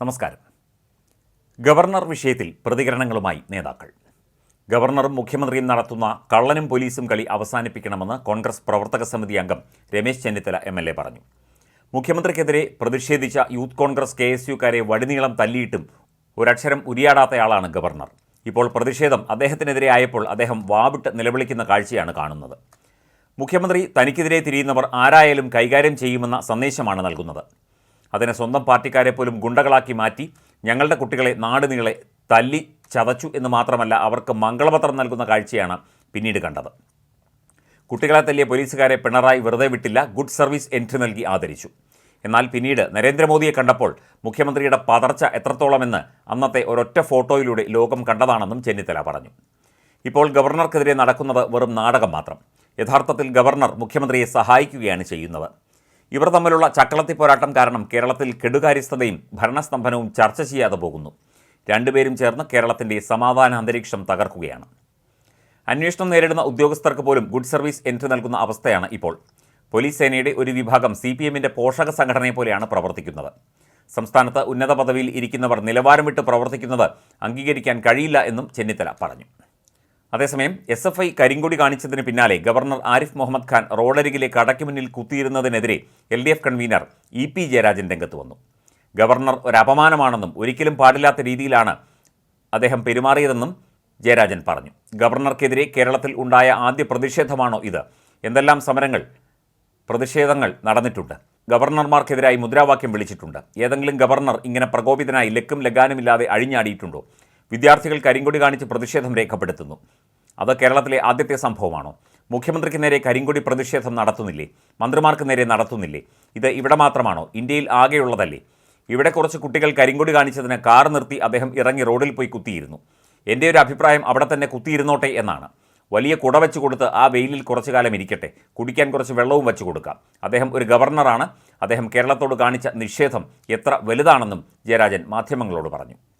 നമസ്കാരം. ഗവർണർ വിഷയത്തിൽ പ്രതികരണങ്ങളുമായി നേതാക്കൾ. ഗവർണറും മുഖ്യമന്ത്രിയും നടത്തുന്ന കള്ളനും പോലീസും കളി അവസാനിപ്പിക്കണമെന്ന് കോൺഗ്രസ് പ്രവർത്തക സമിതി അംഗം Ramesh Chennithala M L A പറഞ്ഞു. മുഖ്യമന്ത്രിക്കെതിരെ പ്രതിഷേധിച്ച യൂത്ത് കോൺഗ്രസ് കെ എസ് യുക്കാരെ വടിനീളം തല്ലിയിട്ടും ഒരക്ഷരം ഉരിയാടാത്തയാളാണ് ഗവർണർ. ഇപ്പോൾ പ്രതിഷേധം അദ്ദേഹത്തിനെതിരെ ആയപ്പോൾ അദ്ദേഹം വാവിട്ട് നിലവിളിക്കുന്ന കാഴ്ചയാണ് കാണുന്നത്. മുഖ്യമന്ത്രി തനിക്കെതിരെ തിരിയുന്നവർ ആരായാലും കൈകാര്യം ചെയ്യുമെന്ന സന്ദേശമാണ് നൽകുന്നത്. അതിനെ സ്വന്തം പാർട്ടിക്കാരെ പോലും ഗുണ്ടകളാക്കി മാറ്റി ഞങ്ങളുടെ കുട്ടികളെ നാടുനീളെ തല്ലി ചതച്ചു എന്ന് മാത്രമല്ല അവർക്ക് മംഗളപത്രം നൽകുന്ന കാഴ്ചയാണ് പിന്നീട് കണ്ടത്. കുട്ടികളെ തല്ലിയ പോലീസുകാരെ പിണറായി വെറുതെ വിട്ടില്ല ഗുഡ് സർവീസ് എൻട്രി നൽകി ആദരിച്ചു. എന്നാൽ പിന്നീട് നരേന്ദ്രമോദിയെ കണ്ടപ്പോൾ മുഖ്യമന്ത്രിയുടെ പതർച്ച എത്രത്തോളമെന്ന് അന്നത്തെ ഒരൊറ്റ ഫോട്ടോയിലൂടെ ലോകം കണ്ടതാണെന്നും ചെന്നിത്തല പറഞ്ഞു. ഇപ്പോൾ ഗവർണർക്കെതിരെ നടക്കുന്നത് വെറും നാടകം മാത്രം. യഥാർത്ഥത്തിൽ ഗവർണർ മുഖ്യമന്ത്രിയെ സഹായിക്കുകയാണ് ചെയ്യുന്നത്. ഇവർ തമ്മിലുള്ള ചക്കളത്തി പോരാട്ടം കാരണം കേരളത്തിൽ കെടുകാര്യസ്ഥതയും ഭരണസ്തംഭനവും ചർച്ച ചെയ്യാതെ പോകുന്നു. രണ്ടുപേരും ചേർന്ന് കേരളത്തിന്റെ സമാധാന അന്തരീക്ഷം തകർക്കുകയാണ്. അന്വേഷണം നേരിടുന്ന ഉദ്യോഗസ്ഥർക്ക് പോലും ഗുഡ് സർവീസ് എൻട്രി നൽകുന്ന അവസ്ഥയാണ് ഇപ്പോൾ. പോലീസ് സേനയുടെ ഒരു വിഭാഗം സി പി എമ്മിന്റെ പോഷക സംഘടനയെ പോലെയാണ് പ്രവർത്തിക്കുന്നത്. സംസ്ഥാനത്ത് ഉന്നത പദവിയിൽ ഇരിക്കുന്നവർ നിലവാരം വിട്ട് പ്രവർത്തിക്കുന്നത് അംഗീകരിക്കാൻ കഴിയില്ല എന്നും ചെന്നിത്തല പറഞ്ഞു. അതേസമയം എസ് എഫ് ഐ കരിങ്കൊടി കാണിച്ചതിന് പിന്നാലെ ഗവർണർ ആരിഫ് മുഹമ്മദ് ഖാൻ റോഡരികിലെ കടയ്ക്ക് മുന്നിൽ കുത്തിയിരുന്നതിനെതിരെ L D F convener E P Jayarajan രംഗത്ത് വന്നു. ഗവർണർ ഒരു അപമാനമാണെന്നും ഒരിക്കലും പാടില്ലാത്ത രീതിയിലാണ് അദ്ദേഹം പെരുമാറിയതെന്നും ജയരാജൻ പറഞ്ഞു. ഗവർണർക്കെതിരെ കേരളത്തിൽ ഉണ്ടായ ആദ്യ പ്രതിഷേധമാണോ ഇത്? എന്തെല്ലാം സമരങ്ങൾ പ്രതിഷേധങ്ങൾ നടന്നിട്ടുണ്ട്? ഗവർണർമാർക്കെതിരായി മുദ്രാവാക്യം വിളിച്ചിട്ടുണ്ട്. ഏതെങ്കിലും ഗവർണർ ഇങ്ങനെ പ്രകോപിതനായി ലക്കും ലഗാനുമില്ലാതെ അഴിഞ്ഞാടിയിട്ടുണ്ടോ? വിദ്യാർത്ഥികൾ കരിങ്കൊടി കാണിച്ച് പ്രതിഷേധം രേഖപ്പെടുത്തുന്നു. അത് കേരളത്തിലെ ആദ്യത്തെ സംഭവമാണോ? മുഖ്യമന്ത്രിക്ക് നേരെ കരിങ്കൊടി പ്രതിഷേധം നടത്തുന്നില്ലേ? മന്ത്രിമാർക്ക് നേരെ നടത്തുന്നില്ലേ? ഇത് ഇവിടെ മാത്രമാണോ? ഇന്ത്യയിൽ ആകെയുള്ളതല്ലേ? ഇവിടെ കുറച്ച് കുട്ടികൾ കരിങ്കൊടി കാണിച്ചതിന് കാർ നിർത്തി അദ്ദേഹം ഇറങ്ങി റോഡിൽ പോയി കുത്തിയിരുന്നു. എന്റെ ഒരു അഭിപ്രായം അവിടെ തന്നെ കുത്തിയിരുന്നോട്ടെ എന്നാണ്. വലിയ കുട വെച്ച് കൊടുത്ത് ആ വെയിലിൽ കുറച്ചു കാലം ഇരിക്കട്ടെ. കുടിക്കാൻ കുറച്ച് വെള്ളവും വെച്ച് കൊടുക്കാം. അദ്ദേഹം ഒരു ഗവർണറാണ്. അദ്ദേഹം കേരളത്തോട് കാണിച്ച നിഷേധം എത്ര വലുതാണെന്നും ജയരാജൻ മാധ്യമങ്ങളോട് പറഞ്ഞു.